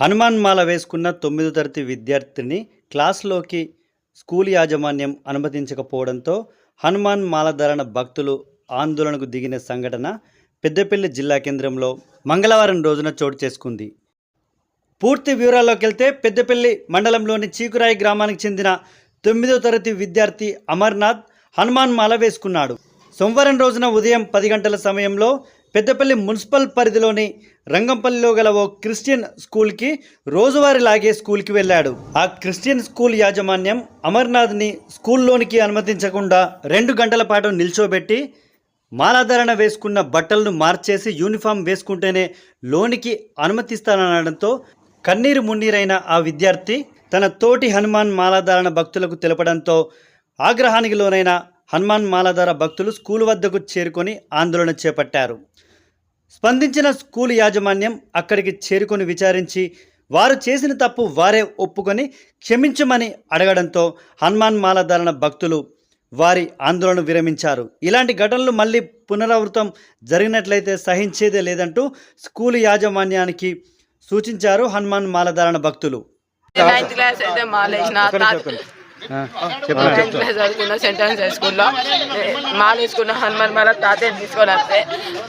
హనుమాన్ మాల వేసుకున్న తొమ్మిదో తరగతి విద్యార్థిని క్లాస్లోకి స్కూల్ యాజమాన్యం అనుమతించకపోవడంతో హనుమాన్ మాల ధరణ భక్తులు ఆందోళనకు దిగిన సంఘటన పెద్దపల్లి జిల్లా కేంద్రంలో మంగళవారం రోజున చోటు చేసుకుంది. పూర్తి వివరాల్లోకి వెళ్తే పెద్దపల్లి మండలంలోని చీకురాయి గ్రామానికి చెందిన తొమ్మిదో తరగతి విద్యార్థి అమర్నాథ్ హనుమాన్ మాల వేసుకున్నాడు. సోమవారం రోజున ఉదయం పది గంటల సమయంలో పెద్దపల్లి మున్సిపల్ పరిధిలోని రంగంపల్లిలో గల ఓ క్రిస్టియన్ స్కూల్కి రోజువారీ లాగే స్కూల్కి వెళ్ళాడు. ఆ క్రిస్టియన్ స్కూల్ యాజమాన్యం అమర్నాథ్ని స్కూల్లోనికి అనుమతించకుండా రెండు గంటల పాటు నిల్చోబెట్టి మాలాధారణ వేసుకున్న బట్టలను మార్చేసి యూనిఫామ్ వేసుకుంటేనే లోనికి అనుమతిస్తాననడంతో కన్నీరు మున్నీరైన ఆ విద్యార్థి తన తోటి హనుమాన్ మాలాధారణ భక్తులకు తెలపడంతో ఆగ్రహానికి లోనైన హనుమాన్ మాలాధార భక్తులు స్కూల్ వద్దకు చేరుకొని ఆందోళన చేపట్టారు. స్పందించిన స్కూల్ యాజమాన్యం అక్కడికి చేరుకొని విచారించి వారు చేసిన తప్పు వారే ఒప్పుకొని క్షమించమని అడగడంతో హనుమాన్ మాలధారణ భక్తులు వారి ఆందోళన విరమించారు. ఇలాంటి ఘటనలు మళ్ళీ పునరావృతం జరిగినట్లయితే సహించేదే లేదంటూ స్కూల్ యాజమాన్యానికి సూచించారు హనుమాన్ మాలధారణ భక్తులు. నైన్త్ క్లాస్ అయితే మాలేసిన నైన్త్ క్లాస్ చదువుకున్న సెంటెన్స్ హై స్కూల్లో మాల వేసుకున్న హనుమాన్ మాల తాతయ్య తీసుకొని వస్తే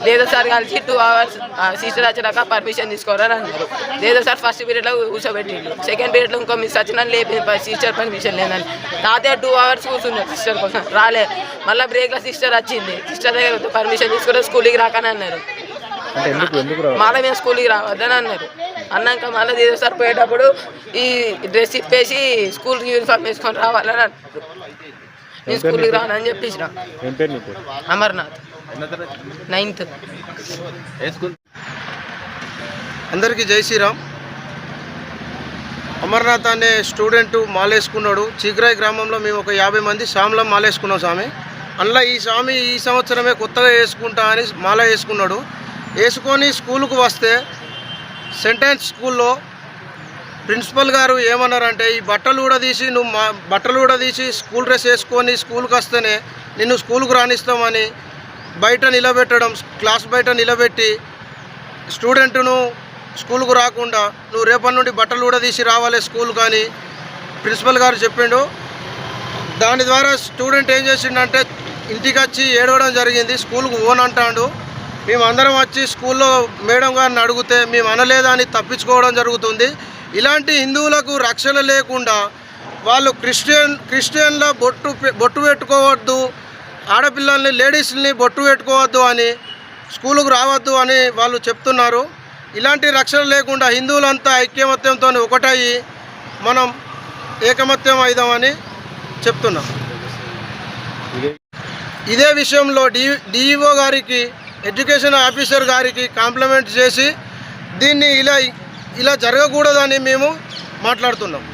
లేదు సార్ కలిసి టూ అవర్స్ సిస్టర్ వచ్చినాక పర్మిషన్ తీసుకోవాలని అన్నారు. లేదు సార్ ఫస్ట్ పీరియడ్లో కూర్చోబెట్టిండు. సెకండ్ పీరియడ్లో ఇంకో మిస్ వచ్చిన లేపి సిస్టర్ పర్మిషన్ లేదని. తాతయ్య టూ అవర్స్ కూర్చున్నారు సిస్టర్ కోసం. రాలే. మళ్ళీ బ్రేక్లో సిస్టర్ వచ్చింది. సిస్టర్ దగ్గర పర్మిషన్ తీసుకుంటే స్కూల్కి రాకని అన్నారు. మళ్ళీ మేము స్కూల్కి రావద్దని అన్నారు. అన్నాక మళ్ళీ సార్ పోయేటప్పుడు ఈ డ్రెస్ ఇప్పేసి స్కూల్ యూనిఫామ్ వేసుకొని రావాలని అన్నారు. నేను స్కూల్కి రానని చెప్పించిన ఏం పేరు నీ పేరు అమర్నాథ్ నైన్త్ అందరికీ జై శ్రీరామ్. అమర్నాథ్ అనే స్టూడెంట్ మాలేసుకున్నాడు. చీకరాయి గ్రామంలో మేము ఒక యాభై మంది సాములం మాలేసుకున్నాం స్వామి. అందులో ఈ స్వామి ఈ సంవత్సరమే కొత్తగా వేసుకుంటా అని మాల వేసుకున్నాడు. వేసుకొని స్కూల్కు వస్తే సెంటెన్స్ స్కూల్లో ప్రిన్సిపల్ గారు ఏమన్నారంటే ఈ బట్టలు కూడా తీసి నువ్వు మా బట్టలు కూడా తీసి స్కూల్ డ్రెస్ వేసుకొని స్కూల్కి వస్తేనే నిన్ను స్కూల్కు రాణిస్తామని బయట నిలబెట్టడం క్లాస్ బయట నిలబెట్టి స్టూడెంట్ను స్కూల్కు రాకుండా నువ్వు రేపటి నుండి బట్టలు కూడా తీసి రావాలి స్కూల్ కానీ ప్రిన్సిపల్ గారు చెప్పిండు. దాని ద్వారా స్టూడెంట్ ఏం చేసిండంటే ఇంటికి వచ్చి ఏడవడం జరిగింది స్కూల్కు ఓన్ అంటాడు మేము అందరం వచ్చి స్కూల్లో మేడం గారిని అడిగితే మేము అనలేదని తప్పించుకోవడం జరుగుతుంది. ఇలాంటి హిందువులకు రక్షణ లేకుండా వాళ్ళు క్రిస్టియన్ క్రిస్టియన్ల బొట్టు బొట్టు పెట్టుకోవద్దు ఆడపిల్లల్ని లేడీస్ని బొట్టు పెట్టుకోవద్దు అని స్కూలుకు రావద్దు అని వాళ్ళు చెప్తున్నారు. ఇలాంటి రక్షణ లేకుండా హిందువులంతా ఐక్యమత్యంతో ఒకటయ్యి మనం ఏకమత్యం అయిదామని చెప్తున్నాం. ఇదే విషయంలో డి డిఈఓ గారికి ఎడ్యుకేషన్ ఆఫీసర్ గారికి కాంప్లిమెంట్ చేసి దీన్ని ఇలా ఇలా జరగకూడదని మేము మాట్లాడుతున్నాం.